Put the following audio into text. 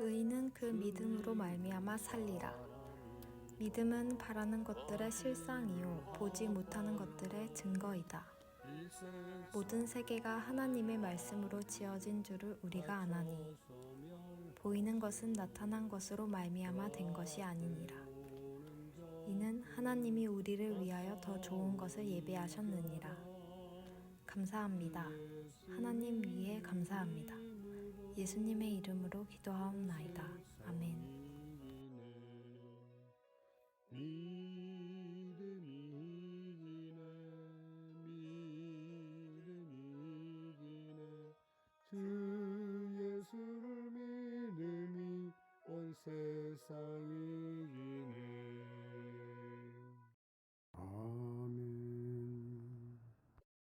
의인은 그 믿음으로 말미암아 살리라. 믿음은 바라는 것들의 실상이요 보지 못하는 것들의 증거이다. 모든 세계가 하나님의 말씀으로 지어진 줄을 우리가 아나니 보이는 것은 나타난 것으로 말미암아 된 것이 아니니라. 이는 하나님이 우리를 위하여 더 좋은 것을 예비하셨느니라. 감사합니다. 하나님 위에 감사합니다. 예수님의 이름으로 기도하옵나이다. 아멘. 주 예수를 믿음이 온 세상이